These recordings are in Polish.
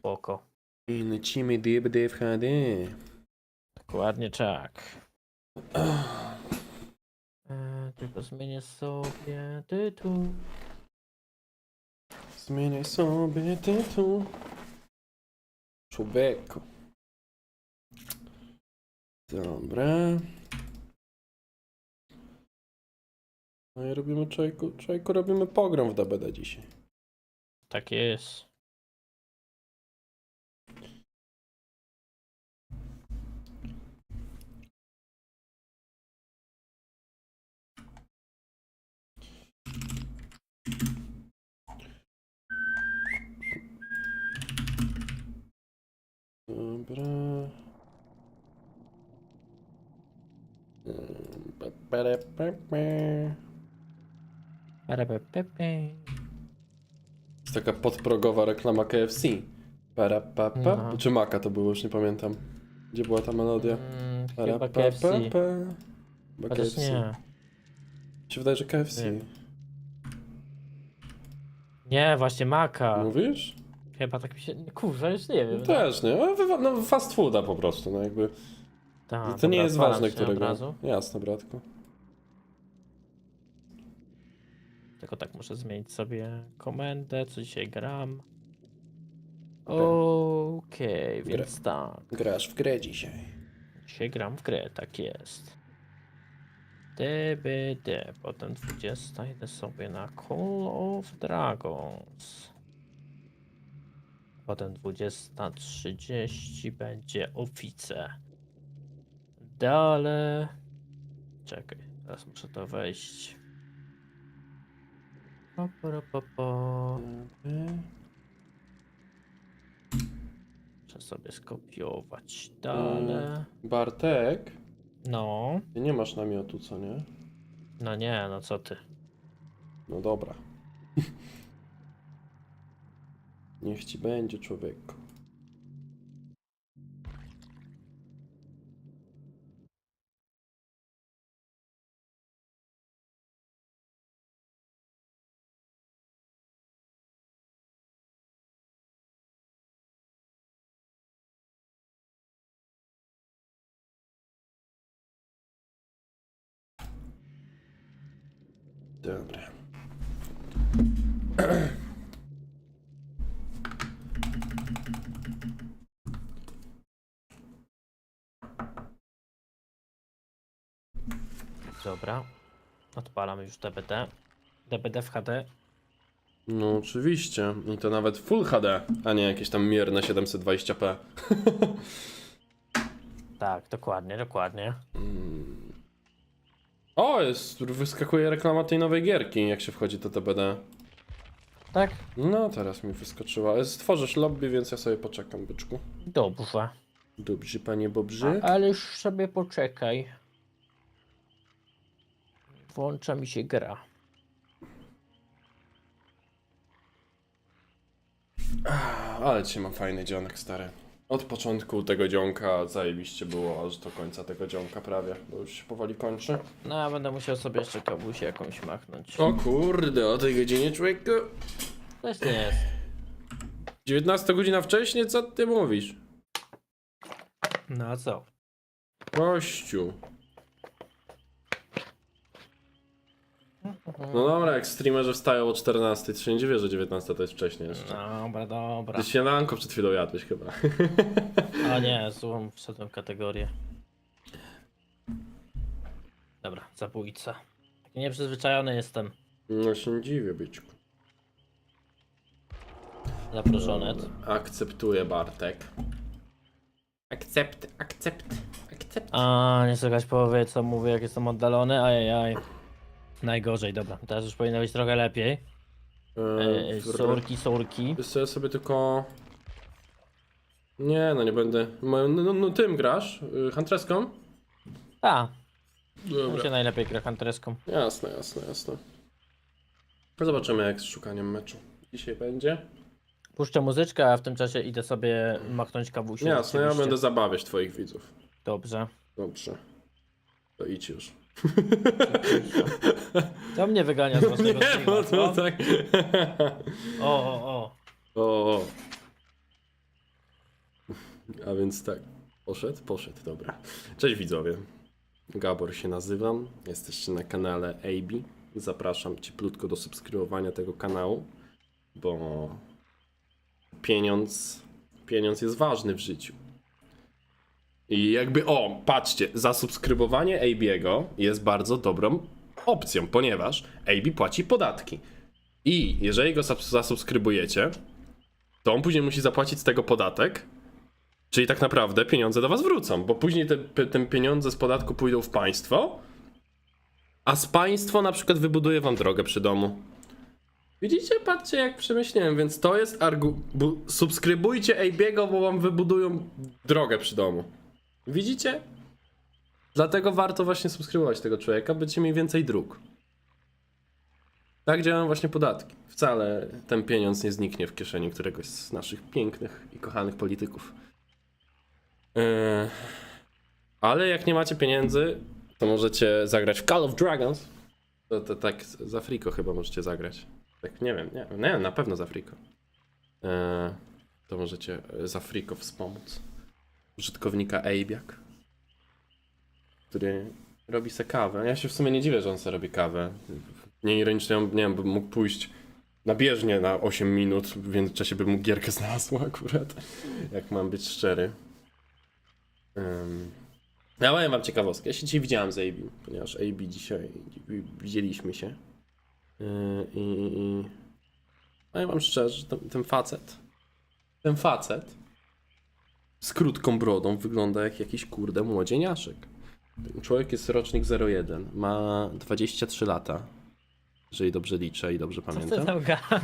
spoko. I lecimy DBD w HD. Dokładnie tak. E, tylko zmienię sobie tytuł. Zmieniaj sobie tytuł. Człowieku. Dobra. No i robimy czajku, czajku robimy pogrom w DBD dzisiaj. Tak jest. Dobra. Pa. Jest taka podprogowa reklama KFC. Para, pa, pa. No. Czy Maka to było, już nie pamiętam. Gdzie była ta melodia? Mm, Para, chyba pa, KFC. pa, pa. Chyba Chociaż KFC. nie. Mi się wydaje, że KFC. Nie. Nie, właśnie Maka. Mówisz? Chyba tak mi się... Kurwa, już nie wiem. No też, nie? No, wywa- No, fast fooda po prostu, no jakby. Tak, to dobra, nie jest odpalam ważne, się Od którego. razu. Jasne, bratku. Tylko tak muszę zmienić sobie komendę, co dzisiaj gram. Okej. Okej, więc tak. Grasz w grę dzisiaj. Dzisiaj gram w grę, tak jest. DBD, potem 20 idę sobie na Call of Dragons. Potem 20.30 będzie ofice. Dalej. Czekaj, teraz muszę to wejść. Pa, pa, pa. Muszę sobie skopiować dalej. Bartek, No, ty nie masz namiotu, co nie? no nie, no co ty. No dobra. Niech ci będzie, człowieku. Dobra. Odpalam już DBD. DBD w HD. No oczywiście. I to nawet Full HD, a nie jakieś tam mierne 720p. Tak, dokładnie, dokładnie. Mm. O, jest, wyskakuje reklama tej nowej gierki, jak się wchodzi do TBD. Tak? No, teraz mi wyskoczyła. Stworzysz lobby, więc ja sobie poczekam, byczku. Dobrze. Dobrze, panie Bobrzy. Ale już sobie poczekaj. Włącza mi się gra. Ale dzisiaj mam fajny dzionek, stary. Od początku tego dzionka zajebiście było, aż do końca tego dzionka prawie, bo już się powoli kończy. No, ja będę musiał sobie jeszcze kawusię jakąś machnąć. O kurde, o tej godzinie, człowieku. Też nie jest. 19 godzina wcześniej, co ty mówisz? No a co? Kościół. No dobra, jak streamerzy wstają o 14, to się nie dziwię, że 19 to jest wcześniej jeszcze. Dobra, dobra. Ty śniadanko przed chwilą jadłeś chyba. A nie, złą wszedłem w kategorię. Dobra, zabójca. Taki nieprzyzwyczajony jestem. No się nie dziwię, byczku. Zaproszony. Akceptuję Bartek. Akcept, akcept, akcept. A, nie słychać połowy, co mówię, jak jestem oddalony. Ajajaj. Najgorzej, dobra. Teraz już powinno być trochę lepiej. E, Eee, sorki, sorki. Wiesz co, ja sobie tylko... Nie, no nie będę. No, no, no tym grasz? y, Huntreską? A, mi się Dobra. najlepiej gra huntereską. Jasne, jasne, jasne. Zobaczymy jak z szukaniem meczu. Dzisiaj będzie. Puszczę muzyczkę, a w tym czasie idę sobie machnąć kawusię. Jasne, ja oczywiście. będę zabawiać twoich widzów. Dobrze. Dobrze. To idź już. To mnie wygania z waszego Nie, streama, bo to tak. O, o, o. O, o. A więc tak, poszedł, poszedł, dobra. Cześć widzowie, Gabor się nazywam, jesteście na kanale AB. Zapraszam cieplutko do subskrybowania tego kanału, bo pieniądz, pieniądz jest ważny w życiu. I jakby, o, patrzcie, zasubskrybowanie AB'ego jest bardzo dobrą opcją, ponieważ AB płaci podatki. I jeżeli go subs- zasubskrybujecie, to on później musi zapłacić z tego podatek, czyli tak naprawdę pieniądze do was wrócą, bo później te, te pieniądze z podatku pójdą w państwo, a z państwo na przykład wybuduje wam drogę przy domu. Widzicie, patrzcie jak przemyślałem, więc to jest argu... bu- Subskrybujcie AB'ego, bo wam wybudują drogę przy domu. Widzicie? Dlatego warto właśnie subskrybować tego człowieka, będziecie mieli więcej dróg. Tak działają właśnie podatki. Wcale ten pieniądz nie zniknie w kieszeni któregoś z naszych pięknych i kochanych polityków. Yy, ale jak nie macie pieniędzy, to możecie zagrać w Call of Dragons. To, to tak z Afriko chyba możecie zagrać. Tak, nie wiem, nie, nie na pewno z Afriko. Yy, to możecie z Afriko wspomóc użytkownika Ejbiak, który robi se kawę. Ja się w sumie nie dziwię, że on se robi kawę. Nieironicznie, on, nie wiem, by mógł pójść na bieżnię na 8 minut, w międzyczasie by mógł gierkę znalazł akurat, jak mam być szczery. Um, ja powiem wam ciekawostkę. Ja się dzisiaj widziałem z AB, ponieważ AB dzisiaj widzieliśmy się. Yy, I, i powiem wam szczerze, ten, ten facet, ten facet z krótką brodą wygląda jak jakiś kurde młodzieniaszek. Człowiek jest rocznik 01, ma 23 lata. Jeżeli dobrze liczę i dobrze Co ty pamiętam. tam gadasz?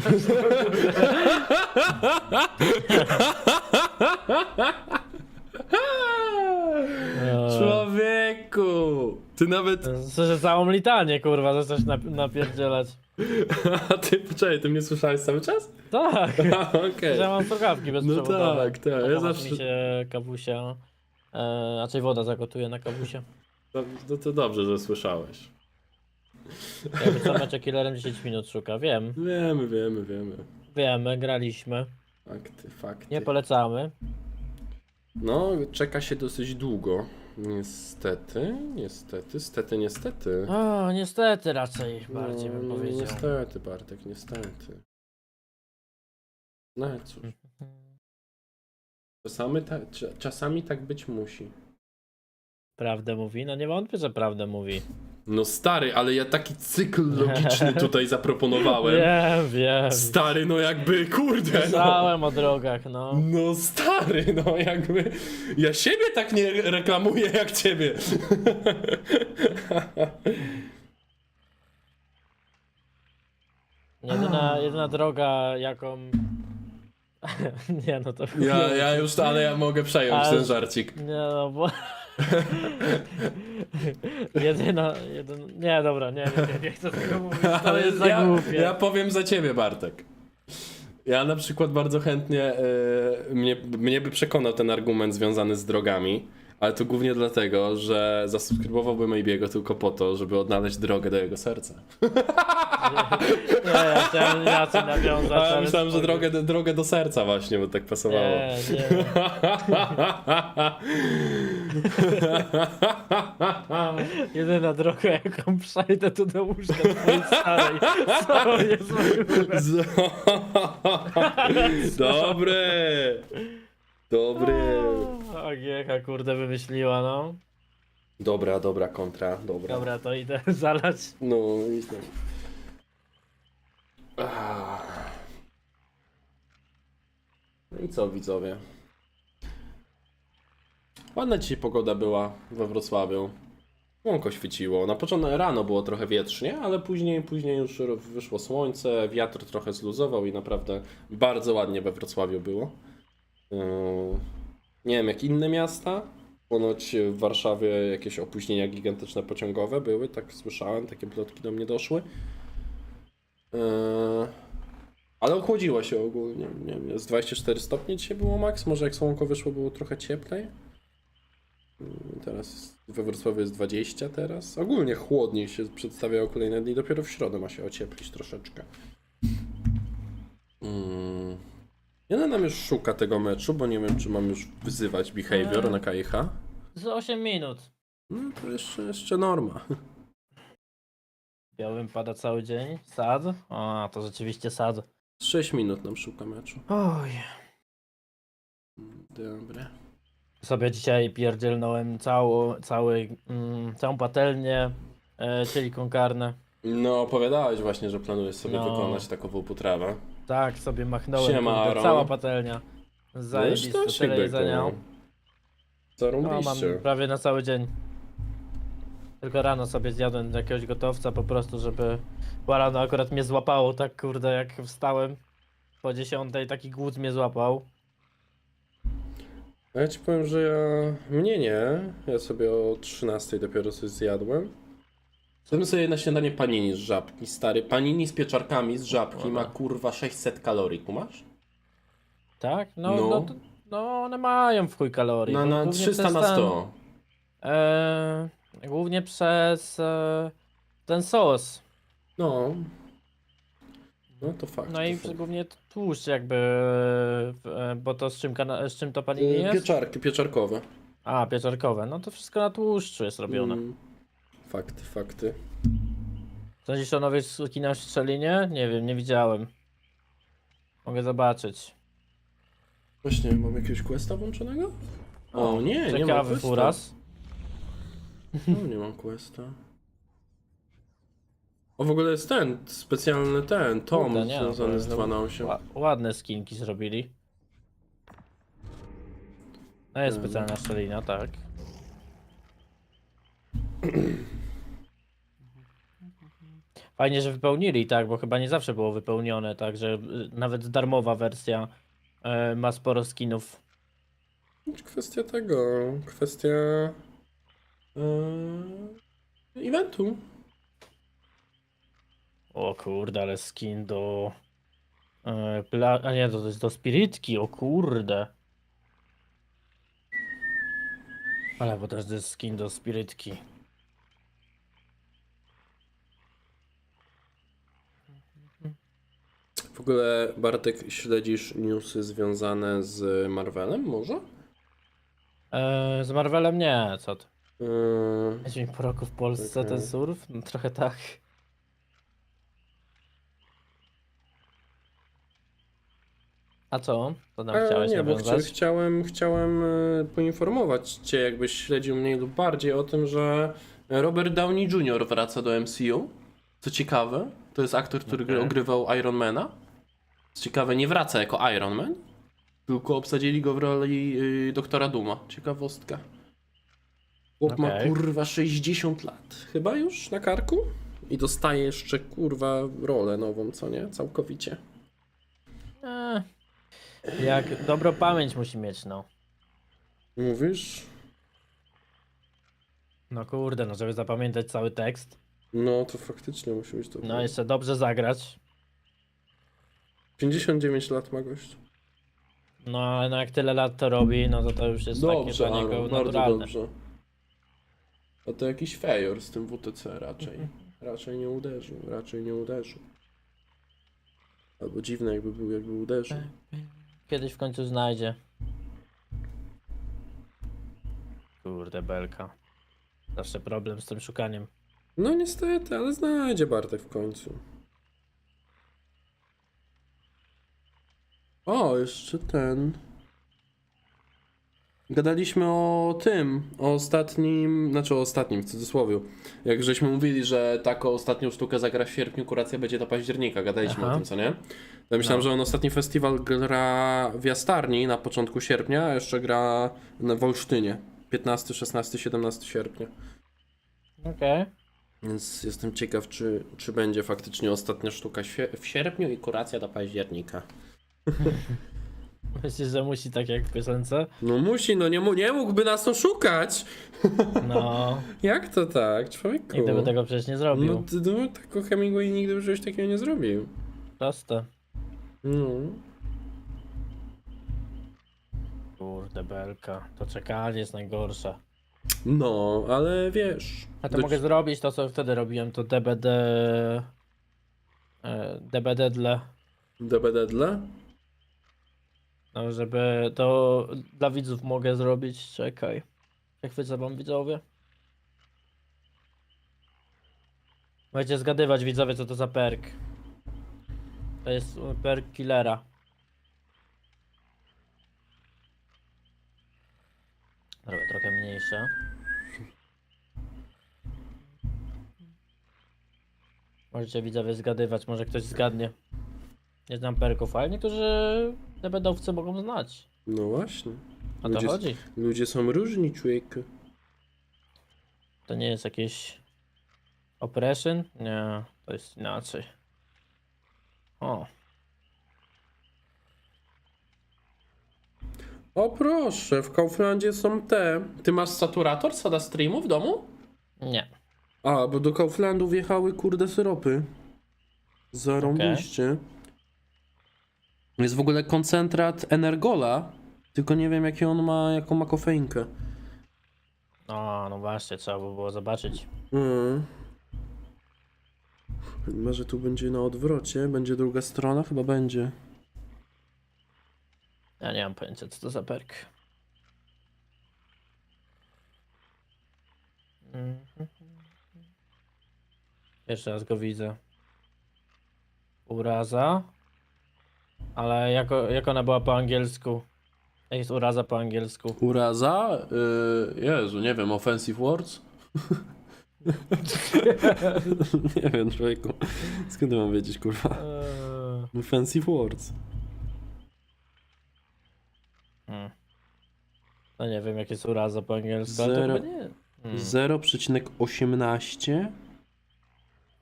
Człowieku! Ty nawet. Słyszę całą litanię, kurwa, że chcesz nap napierdzielać. A ty poczekaj, ty mnie słyszałeś cały czas? Tak, A, Okej. ja mam słuchawki No bezprzewodowe. tak, tak. Ja Pomoże zawsze. mi się kawusia, e, raczej woda zagotuje na kawusie. No, no to dobrze, że słyszałeś. Jakby co mecz killerem 10 minut szuka, wiem, Wiemy, wiemy, wiemy. wiemy, graliśmy, Fakty, fakty. nie polecamy. No, czeka się dosyć długo. Niestety, niestety, stety, niestety. O, niestety raczej, bardziej bym No, powiedział. Niestety, Bartek, niestety. No cóż. Czasami, ta, cza- czasami tak być musi. Prawdę mówi? No nie wątpię, że prawdę mówi. No stary, ale ja taki cykl logiczny tutaj zaproponowałem. Wiem, wiem. Stary, no jakby, kurde, no. Słyszałem o drogach, no. No stary, no jakby. Ja siebie tak nie reklamuję jak ciebie. Jedyna, jedyna droga, jaką... nie no to... Ja, ja już, ale ja mogę przejąć Ale- ten żarcik. Nie no, bo... jedyna, jedyna... Nie, dobra, nie, nie, nie, chcę tego mówić, to jest za ja, głupie. ja powiem za ciebie, Bartek. Ja na przykład bardzo chętnie, e, mnie, mnie by przekonał ten argument związany z drogami, ale to głównie dlatego, że zasubskrybowałbym Maybiego tylko po to, żeby odnaleźć drogę do jego serca. Nie, ja chciałem inaczej nawiązać, A ja myślałem, że drogę, drogę do serca właśnie, bo tak pasowało. Nie, nie. Jedyna droga, jaką przejdę, to do łóżka twojej starej. Co jest? Dobry! Dobry! Agiecha, kurde, wymyśliła, no. Dobra, dobra, kontra, dobra. Dobra, to idę zalać. No, i tam. Ah. No i co, widzowie? Ładna dzisiaj pogoda była we Wrocławiu. Łąko świeciło. Na początku rano było trochę wietrznie, ale później, później już wyszło słońce, wiatr trochę zluzował i naprawdę bardzo ładnie we Wrocławiu było. Yy, Nie wiem, jak inne miasta. Ponoć w Warszawie jakieś opóźnienia gigantyczne pociągowe były, tak słyszałem, takie plotki do mnie doszły. Yy, Ale ochłodziło się ogólnie. Nie wiem, z 24 stopnie dzisiaj było maks. Może jak słonko wyszło, było trochę cieplej. Yy, Teraz we Wrocławiu jest 20 teraz. Ogólnie chłodniej się przedstawiało kolejne dni. Dopiero w środę ma się ocieplić troszeczkę. Mm. Ja na nam już szuka tego meczu, bo nie wiem, czy mam już wyzywać behavior Eee. na KIH. Z 8 minut. No to jeszcze, jeszcze norma. Białym pada cały dzień. Sad. A, to rzeczywiście sad. 6 minut nam szuka meczu. Oj. Dobra. Sobie dzisiaj pierdzielnąłem całą, cały, mm, całą patelnię, e, czyli konkarnę. No, opowiadałeś właśnie, że planujesz sobie No. wykonać takową potrawę. Tak, sobie machnąłem. Siema, kurde, Aaron. cała patelnia. No Zajebiste, też tyle jedzenia. No, Zarąbiście. mam prawie na cały dzień. Tylko rano sobie zjadłem jakiegoś gotowca po prostu, żeby... Bo rano akurat mnie złapało, tak kurde, jak wstałem po 10, taki głód mnie złapał. A ja ci powiem, że ja... Mnie nie. Ja sobie o 13 dopiero coś zjadłem. Zrobiłem sobie na śniadanie panini z żabki, stary. Panini z pieczarkami z żabki ma kurwa 600 kalorii, kumasz? Tak? No, No. no. to, no one mają w chuj kalorii. Na, bo na głównie 300 przez na ten- 100. E, głównie przez e, ten sos. No. No to fakt. No to i fakt. głównie tłuszcz jakby, e, bo to z czym, kana- z czym to panini Y, jest? Pieczarki, pieczarkowe. A, pieczarkowe. No to wszystko na tłuszczu jest robione. Mm. Fakty, fakty. Sądzisz o nowej w Szczelinie? Nie wiem, nie widziałem. Mogę zobaczyć. Właśnie, mam jakiegoś questa włączonego? O, nie, nie mam Ciekawy questa. furas. No, nie mam questa. O, w ogóle jest ten, specjalny ten, tom Kurde, nie, związany z no, 2 na 8. Ła- ładne skinki zrobili. No jest specjalna szczelina, tak. Fajnie, że wypełnili, tak, bo chyba nie zawsze było wypełnione, tak, że y, nawet darmowa wersja e, ma sporo skinów. Kwestia tego, kwestia yy, eventu. O kurde, ale skin do... E, pla... A nie, to, jest do spiritki, o kurde. Ale bo też to jest skin do spirytki. W ogóle, Bartek, śledzisz newsy związane z Marvelem, może? E, z Marvelem nie, co ty? Yy, Dzień po roku w Polsce Okej. ten surf? No, trochę tak. A co? Co tam E, chciałeś nie, bo chciałem, chciałem e, poinformować Cię, jakbyś śledził mniej lub bardziej o tym, że Robert Downey Jr. wraca do MCU. Co ciekawe, to jest aktor, który Okej. ogrywał Ironmana. Co ciekawe, nie wraca jako Iron Man, tylko obsadzili go w roli y, doktora Duma. Ciekawostka. Chłop ma Okej. kurwa 60 lat. Chyba już na karku? I dostaje jeszcze kurwa rolę nową, co nie? Całkowicie. E, jak dobrą pamięć musi mieć, no. Mówisz? No kurde, no żeby zapamiętać cały tekst. No to faktycznie musi być to. No jeszcze dobrze zagrać. 59 lat ma gość. No ale no jak tyle lat to robi, no to to już jest Dobrze, takie dla niego Aaron, bardzo naturalne. dobrze. A to jakiś fejor z tym WTC raczej. Raczej nie uderzył, raczej nie uderzył. Albo dziwne jakby był, jakby uderzył. Kiedyś w końcu znajdzie. Kurde belka. Zawsze problem z tym szukaniem. No niestety, ale znajdzie Bartek w końcu. O, jeszcze ten. Gadaliśmy o tym, o ostatnim, znaczy o ostatnim w cudzysłowie. Jak żeśmy mówili, że taką ostatnią sztukę zagra w sierpniu, kuracja będzie do października. Gadaliśmy Aha. o tym, co nie? Ja myślałem, No. że on ostatni festiwal gra w Jastarni na początku sierpnia, a jeszcze gra w Olsztynie. 15, 16, 17 sierpnia. Okej. Więc jestem ciekaw, czy, czy będzie faktycznie ostatnia sztuka w sierpniu i kuracja do października. Myślisz, że musi tak jak w piosence? No musi, no nie, nie mógłby nas to szukać. No, Jak to tak, człowieku? nigdy by tego przecież nie zrobił. No, no tako Hemingway nigdy by czegoś takiego nie zrobił. Proste. No. Kurde belka. To czekanie jest najgorsze. No, ale wiesz. A to do- mogę zrobić to, co wtedy robiłem, to DBD... e, DBD dla... DBD dla? No, żeby to dla widzów mogę zrobić. Czekaj. Jak chwycę wam widzowie? Będziecie zgadywać widzowie, co to za perk. To jest e, perk killera. Robię trochę mniejsze. Możecie widzowie zgadywać, może ktoś zgadnie. Nie znam perków, ale niektórzy debedowcy mogą znać. No właśnie. O to Ludzie- chodzi. Ludzie są różni, człowieku. To nie jest jakieś oppression? Nie, to jest inaczej. O, O proszę, w Kauflandzie są te. Ty masz saturator soda streamu w domu? nie. A, bo do Kauflandu wjechały kurde syropy. Zarąbiście. Jest w ogóle koncentrat Energola, tylko nie wiem jaki on ma, jaką ma kofeinkę. O, no właśnie, trzeba by było zobaczyć. Mm. Może tu będzie na odwrocie, będzie druga strona? Chyba będzie. Ja nie mam pojęcia, co to za perk. Mhm. Jeszcze raz go widzę. Uraza. Ale jako, jak ona była po angielsku? Jak jest uraza po angielsku? Uraza? Yy, Jezu, nie wiem, offensive words? nie wiem, człowieku. Skąd mam wiedzieć, kurwa? Eee, Offensive words. Hmm. No nie wiem, jak jest uraza po angielsku, ale to Zero- chyba nie. Hmm. 0,18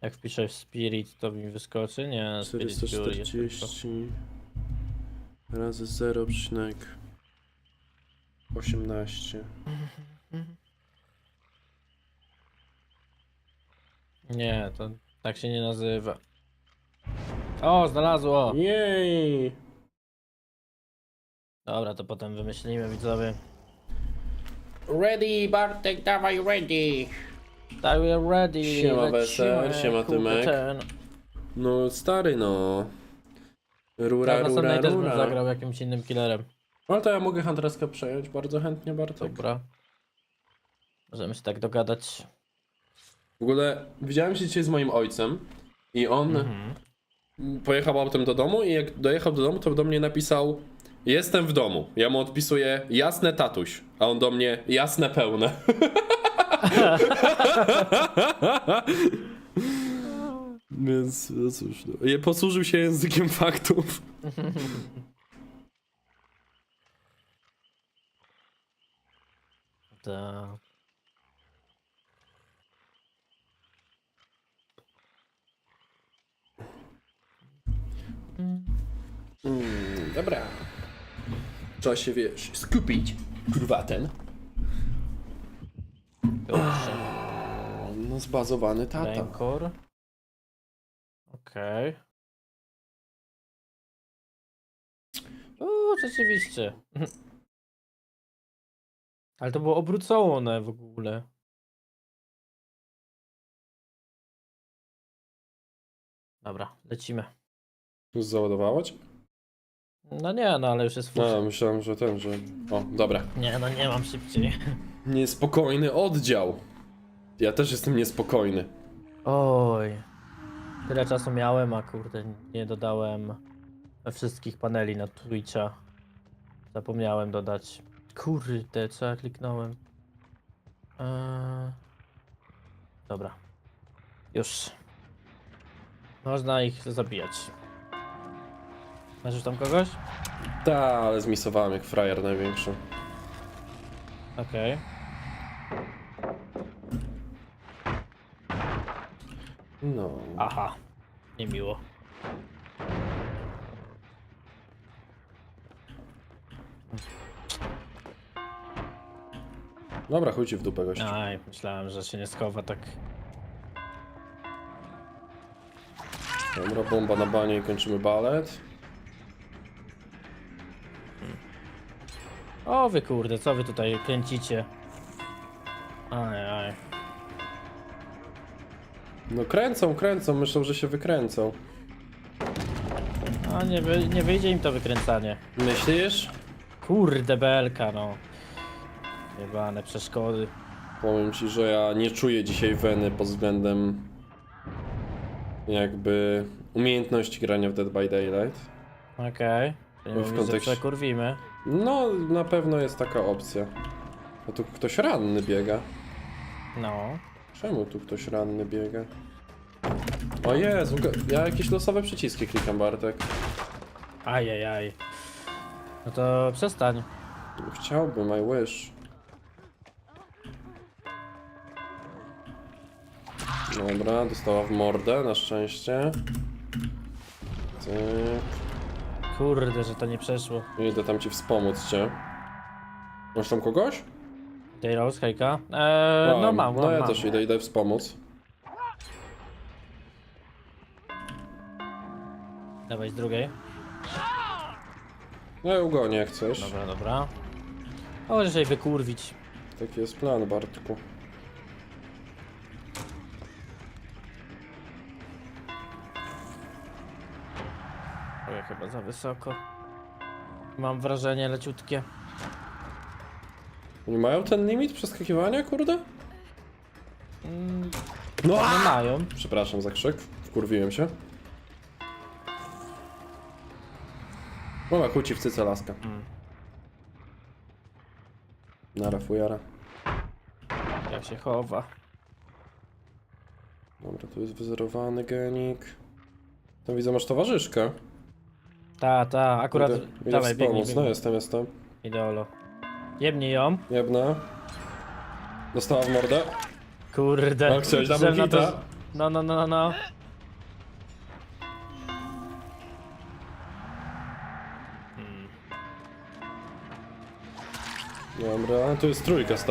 Jak wpiszę spirit, to mi wyskoczy? Nie, spirit fury jest tylko. 440 razy 0,18 Nie, to tak się nie nazywa. O, znalazło! Jej! Dobra, to potem wymyślimy widzowie. Ready, Bartek, dawaj ready! Tak, we are ready. Siema, lecimy, Weser, siema, kurde, Tymek. ten. No stary no. Ja Rura, w rura, następnej też bym rura. zagrał jakimś innym killerem. Ale to ja mogę handreskę przejąć bardzo chętnie, Bartek. Dobra. Możemy się tak dogadać. W ogóle widziałem się dzisiaj z moim ojcem i on Mhm. pojechał autem do domu i jak dojechał do domu, to do mnie napisał Jestem w domu. Ja mu odpisuję jasne tatuś, a on do mnie jasne pełne. Więc no cóż, no. Je- posłużył się językiem faktów. Ta. Mm, dobra. Trzeba się, wiesz, skupić. Kurwa ten. Dobrze. No zbazowany tata. Rancor. Okej. O, rzeczywiście. Ale to było obrócone w ogóle. Dobra, lecimy. Już załadowało cię? No nie, no ale już jest No, full. myślałem, że ten, że... O, dobra. Nie, no nie mam szybciej. Niespokojny oddział. Ja też jestem niespokojny. Oj. Tyle czasu miałem, a kurde, nie dodałem wszystkich paneli na Twitcha. Zapomniałem dodać. Kurde, co ja kliknąłem? Eee... Dobra. Już. Można ich zabijać. Masz już tam kogoś? Ta, ale zmisowałem jak frajer największy. Okej. No. Aha. Niemiło. Dobra, chuj ci w dupę gościu. Aj, myślałem, że się nie schowa tak. Dobra, bomba na banie i kończymy balet. O wy kurde, co wy tutaj kręcicie? Aj, aj. No kręcą, kręcą, myślą, że się wykręcą. A nie, wy, nie wyjdzie im to wykręcanie. Myślisz? Kurde belka, no. Jebane przeszkody. Powiem ci, że ja nie czuję dzisiaj weny pod względem jakby umiejętności grania w Dead by Daylight. Okej. Okay. W Mówisz, że kontekście- przekurwimy. No, na pewno jest taka opcja. A tu ktoś ranny biega. No. Czemu tu ktoś ranny biega? O Jezu, ga- ja jakieś losowe przyciski klikam, Bartek. Ajajaj. No to przestań. Chciałbym, I wish. Dobra, dostała w mordę, na szczęście. Tyk. Kurde, że to nie przeszło. Idę tam ci wspomóc cię. Masz tam kogoś? Tej Rose, hejka. Eee, no mam, No mam, ja mam. też idę, idę wspomóc. Dawaj z drugiej. No ja ugonię jak chcesz. Dobra, dobra. Jej wykurwić. Taki jest plan, Bartku. Wysoko. Mam wrażenie leciutkie. Nie mają ten limit przeskakiwania, kurde? Mm, No! nie mają. Przepraszam za krzyk, wkurwiłem się. Mama kłóci w cyce laska. Mm. Nara fujara. Jak się chowa. Dobra, tu jest wyzerowany genik. Tam widzę, masz towarzyszkę. Ta, ta, akurat. Idę, idę Dawaj, biegnij, wspomóc. No biegnij. jestem, jestem. Ideolo. Jebnij ją. Jebna. Dostała w mordę. Kurde. No, chciałeś double Że na to- hita? No, no, no, no, no. Dobra, tu jest trójka stała.